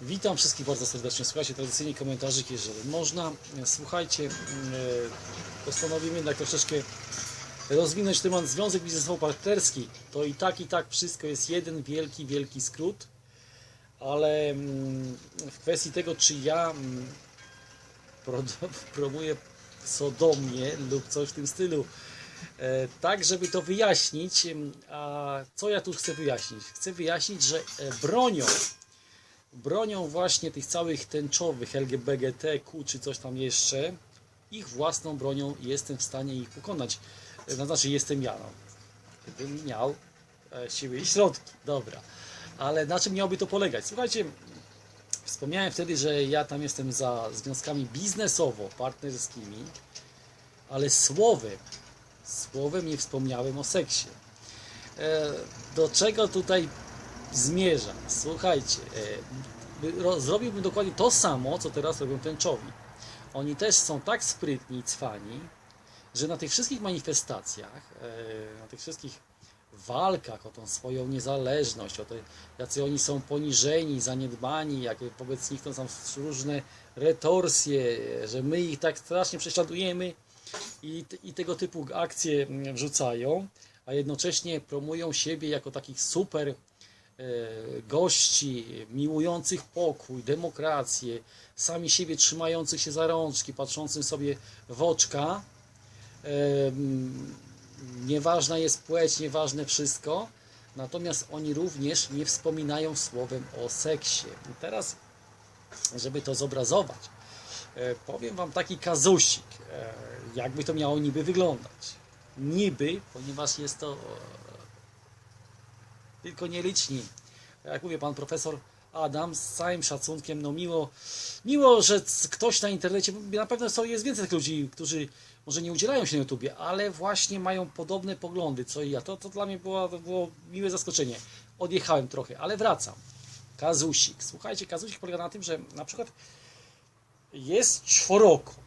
Witam wszystkich bardzo serdecznie. Słuchajcie, tradycyjnie komentarzy, jeżeli można. Słuchajcie, e, postanowimy jednak troszeczkę rozwinąć temat związek biznesowo-partnerski. To i tak, i tak wszystko jest jeden wielki, wielki skrót. Ale mm, w kwestii tego, czy ja mm, pro- promuję sodomię lub coś w tym stylu, e, tak żeby to wyjaśnić, a co ja tu chcę wyjaśnić? Chcę wyjaśnić, że e, bronią bronią właśnie tych całych tęczowych LGBTQ czy coś tam jeszcze, ich własną bronią jestem w stanie ich pokonać. No znaczy jestem ja, no. Gdybym miał e, siły i środki, dobra. Ale na czym miałoby to polegać? Słuchajcie, wspomniałem wtedy, że ja tam jestem za związkami biznesowo-partnerskimi, ale słowem, słowem nie wspomniałem o seksie. E, Do czego tutaj zmierzam? Słuchajcie, e, by- ro- zrobiłbym dokładnie to samo, co teraz robią tęczowi. Oni też są tak sprytni i cwani, że na tych wszystkich manifestacjach, e, na tych wszystkich walkach o tą swoją niezależność, o to, jacy oni są poniżeni, zaniedbani, jakie wobec nich to są różne retorsje, że my ich tak strasznie prześladujemy i, i tego typu akcje mm, wrzucają, a jednocześnie promują siebie jako takich super gości, miłujących pokój, demokrację, sami siebie trzymających się za rączki, patrzącym sobie w oczka. Nieważna jest płeć, nieważne wszystko. Natomiast oni również nie wspominają słowem o seksie. I teraz, żeby to zobrazować, e, powiem Wam taki kazusik, e, jakby to miało niby wyglądać. Niby, ponieważ jest to e, tylko nieliczni. Jak mówię, pan profesor Adam, z całym szacunkiem, no miło, miło, że ktoś na internecie, na pewno jest więcej tych ludzi, którzy może nie udzielają się na YouTubie, ale właśnie mają podobne poglądy, co i ja. To, to dla mnie było, to było miłe zaskoczenie. Odjechałem trochę, ale wracam. Kazusik. Słuchajcie, kazusik polega na tym, że na przykład jest czworokąt,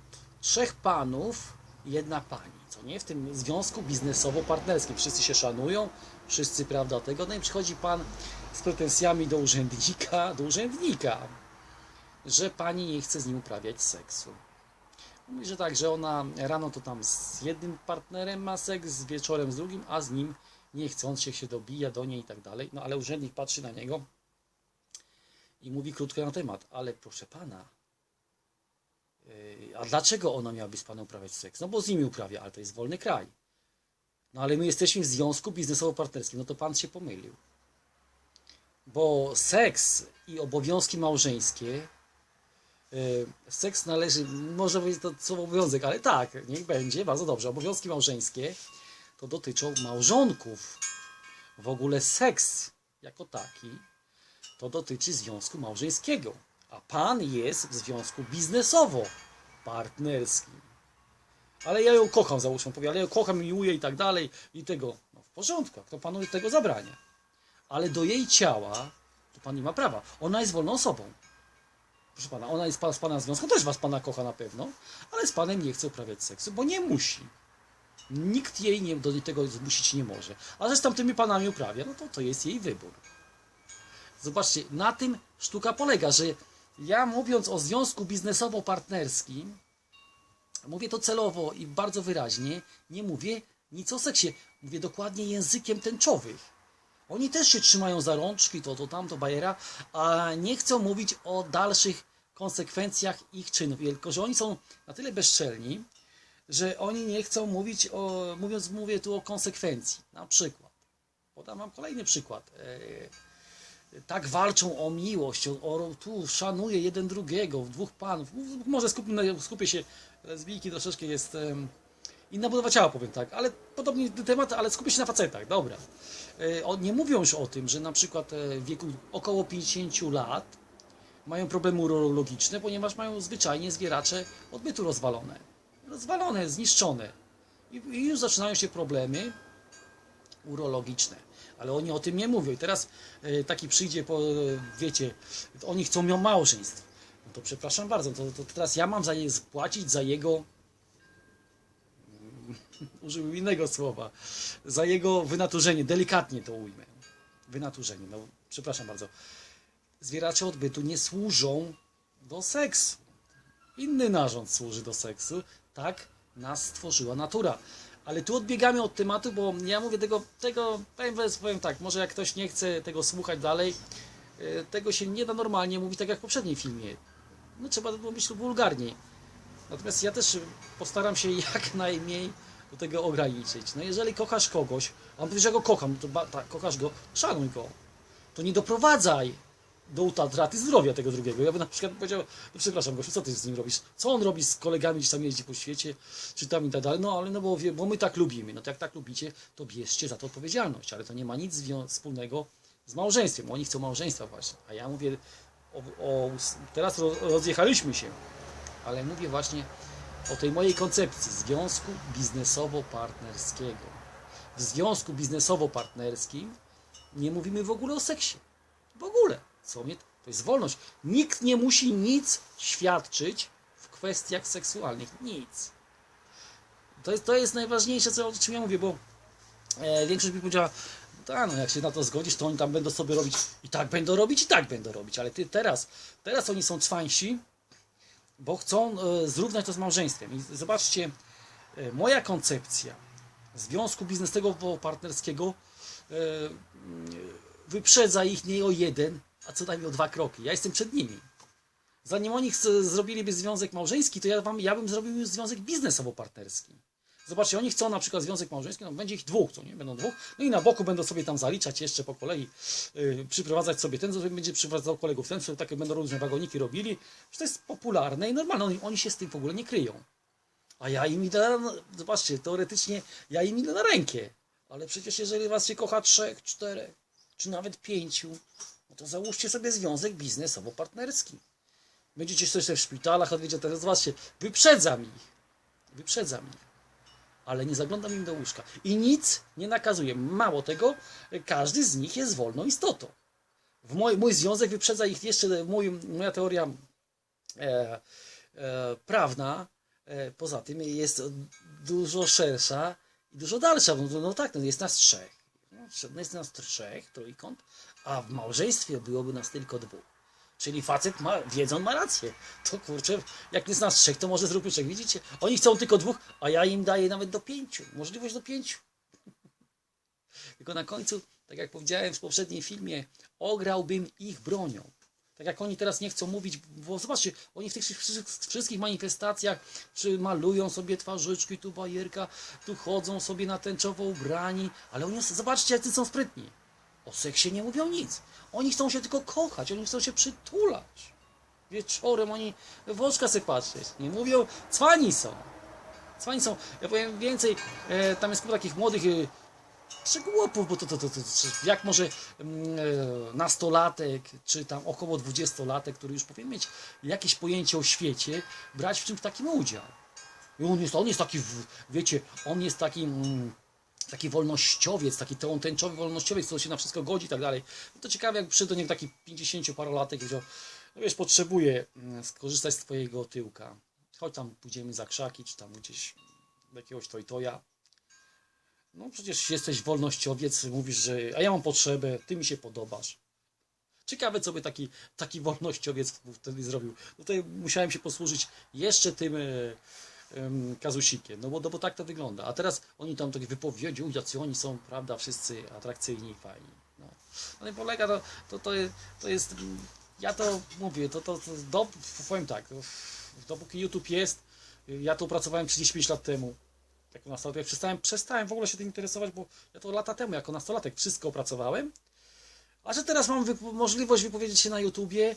trzech panów jedna pani, co nie? W tym związku biznesowo-partnerskim. Wszyscy się szanują, wszyscy, prawda, tego. No i przychodzi pan z pretensjami do urzędnika, do urzędnika, że pani nie chce z nim uprawiać seksu. Mówi, że tak, że ona rano to tam z jednym partnerem ma seks, wieczorem z drugim, a z nim nie chcąc się dobija do niej i tak dalej. No ale urzędnik patrzy na niego i mówi krótko na temat, ale proszę pana, A dlaczego ona miałaby z panem uprawiać seks? No bo z nimi uprawia, ale to jest wolny kraj. No ale my jesteśmy w związku biznesowo-partnerskim, no to pan się pomylił. Bo seks i obowiązki małżeńskie, yy, seks należy, może być to słowo obowiązek, ale tak, niech będzie, bardzo dobrze. Obowiązki małżeńskie to dotyczą małżonków. W ogóle seks jako taki to dotyczy związku małżeńskiego. Pan jest w związku biznesowo-partnerskim. Ale ja ją kocham, załóżmy, powie, ale ja ją kocham, miłuję i tak dalej, i tego. No w porządku, kto panu tego zabrania. Ale do jej ciała to pan nie ma prawa. Ona jest wolną osobą. Proszę pana, ona jest z pana w związku, też was pana kocha na pewno, ale z panem nie chce uprawiać seksu, bo nie musi. Nikt jej nie, do tego zmusić nie może. A że z tamtymi panami uprawia, no to to jest jej wybór. Zobaczcie, na tym sztuka polega, że ja mówiąc o związku biznesowo-partnerskim, mówię to celowo i bardzo wyraźnie, nie mówię nic o seksie. Mówię dokładnie językiem tęczowych. Oni też się trzymają za rączki, to, to, tamto, bajera, a nie chcą mówić o dalszych konsekwencjach ich czynów. Tylko, że oni są na tyle bezczelni, że oni nie chcą mówić o, mówiąc, mówię tu o konsekwencji. Na przykład, podam wam kolejny przykład. E, tak walczą o miłość, o, o tu szanuję jeden drugiego, dwóch panów. Może skupię, się, lesbijki troszeczkę jest em, inna budowa ciała, powiem tak, ale podobny temat, ale skupię się na facetach, dobra. E, nie mówią już o tym, że na przykład e, w wieku około 50 lat mają problemy urologiczne, ponieważ mają zwyczajnie zwieracze odbytu rozwalone. Rozwalone, zniszczone. I już zaczynają się problemy urologiczne. Ale oni o tym nie mówią. I teraz e, taki przyjdzie, po, e, wiecie, oni chcą miał małżeństw. No to przepraszam bardzo, to, to teraz ja mam za je zapłacić za jego użył innego słowa, za jego wynaturzenie, delikatnie to ujmę. Wynaturzenie, no przepraszam bardzo. zwieracze odbytu nie służą do seksu. Inny narząd służy do seksu. Tak nas stworzyła natura. Ale tu odbiegamy od tematu, bo ja mówię tego, tego powiem, tak, może jak ktoś nie chce tego słuchać dalej, e, tego się nie da normalnie mówić tak jak w poprzednim filmie. No trzeba to mówić wulgarniej. Natomiast ja też postaram się jak najmniej do tego ograniczyć. No jeżeli kochasz kogoś, a on że go kocham, to tak, kochasz go, szanuj go. To nie doprowadzaj do utraty zdrowia tego drugiego. Ja bym na przykład powiedział, no przepraszam gościu, co ty z nim robisz? Co on robi z kolegami, gdzieś tam jeździ po świecie, czy tam i tak dalej? No ale no bo, bo my tak lubimy. No to jak tak lubicie, to bierzcie za to odpowiedzialność. Ale to nie ma nic wspólnego z małżeństwem. Oni chcą małżeństwa właśnie. A ja mówię, o, o, teraz ro- rozjechaliśmy się, ale mówię właśnie o tej mojej koncepcji związku biznesowo-partnerskiego. W związku biznesowo-partnerskim nie mówimy w ogóle o seksie. W ogóle. Mnie, to jest wolność. Nikt nie musi nic świadczyć w kwestiach seksualnych. Nic. To jest, to jest najważniejsze, co, o czym ja mówię, bo e, większość mi powiedziała, tak, no jak się na to zgodzisz, to oni tam będą sobie robić i tak będą robić, i tak będą robić, ale ty teraz, teraz oni są cwańsi, bo chcą e, zrównać to z małżeństwem. I zobaczcie, e, moja koncepcja związku biznesowego-partnerskiego e, wyprzedza ich nie o jeden, a co najmniej o dwa kroki. Ja jestem przed nimi. Zanim oni zrobiliby związek małżeński, to ja, wam, ja bym zrobił związek biznesowo-partnerski. Zobaczcie, oni chcą na przykład związek małżeński, no będzie ich dwóch, co nie? Będą dwóch, no i na boku będą sobie tam zaliczać jeszcze po kolei, yy, przyprowadzać sobie ten, co będzie przyprowadzał kolegów, ten, co takie będą różne wagoniki robili. Że to jest popularne i normalne, oni, oni się z tym w ogóle nie kryją. A ja im idę, zobaczcie, teoretycznie ja im idę na rękę. Ale przecież jeżeli was się kocha trzech, czterech, czy nawet pięciu, to załóżcie sobie związek biznesowo-partnerski. Będziecie coś w szpitalach, wiecie, teraz zobaczcie, wyprzedzam ich. Wyprzedzam ich. Ale nie zaglądam im do łóżka. I nic nie nakazuję. Mało tego, każdy z nich jest wolną istotą. W mój, mój związek wyprzedza ich jeszcze, mój, moja teoria e, e, prawna, e, poza tym jest dużo szersza i dużo dalsza. No, no tak, no jest nas trzech. No, jest nas trzech, trójkąt, a w małżeństwie byłoby nas tylko dwóch. Czyli facet ma, wiedzą, ma rację. To kurczę, jak jest nas trzech, to może zróbmy trzech. Widzicie? Oni chcą tylko dwóch, a ja im daję nawet do pięciu. Możliwość do pięciu. Tylko na końcu, tak jak powiedziałem w poprzednim filmie, ograłbym ich bronią. Tak jak oni teraz nie chcą mówić, bo zobaczcie, oni w tych wszy- wszystkich manifestacjach czy malują sobie twarzyczki, tu bajerka, tu chodzą sobie na tęczowo ubrani, ale oni, zobaczcie, jacy są sprytni. O seksie nie mówią nic. Oni chcą się tylko kochać, oni chcą się przytulać. Wieczorem oni w oczka sobie patrzeć. Nie mówią, cwani są. Cwani są. Ja powiem więcej, e, tam jest kilka takich młodych szczegółów, bo to, to, to, to, jak może mm, e, nastolatek, czy tam około dwudziestolatek, który już powinien mieć jakieś pojęcie o świecie, brać w czymś takim udział. I on jest, on jest taki, wiecie, on jest taki, mm, taki wolnościowiec, taki tęczowy wolnościowiec, który się na wszystko godzi i tak dalej. No to ciekawe, jak przyjdzie do niego taki 50-parolatek i powiedział, no wiesz, potrzebuję mm, skorzystać z twojego tyłka. Chodź tam, pójdziemy za krzaki, czy tam gdzieś do jakiegoś tojtoja. No przecież jesteś wolnościowiec, mówisz, że a ja mam potrzebę, ty mi się podobasz. Ciekawe, co by taki, taki wolnościowiec wtedy zrobił. Tutaj musiałem się posłużyć jeszcze tym em, kazusikiem, no bo, no bo tak to wygląda. A teraz oni tam takie wypowiedzi, u, jacy oni są, prawda, wszyscy atrakcyjni i fajni. No, i polega to, to, to, jest, to jest, ja to mówię, to, to, to do, powiem tak, dopóki YouTube jest, ja tu pracowałem 35 lat temu, jako nastolatek, przestałem, przestałem w ogóle się tym interesować, bo ja to lata temu jako nastolatek wszystko opracowałem, a że teraz mam wypo- możliwość wypowiedzieć się na YouTubie,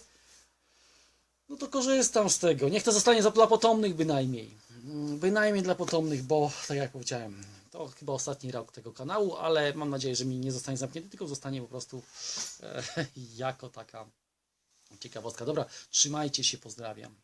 no to korzystam z tego. Niech to zostanie dla potomnych bynajmniej. Mm, Bynajmniej dla potomnych, bo tak jak powiedziałem, to chyba ostatni rok tego kanału, ale mam nadzieję, że mi nie zostanie zamknięty, tylko zostanie po prostu e, jako taka ciekawostka. Dobra, trzymajcie się, pozdrawiam.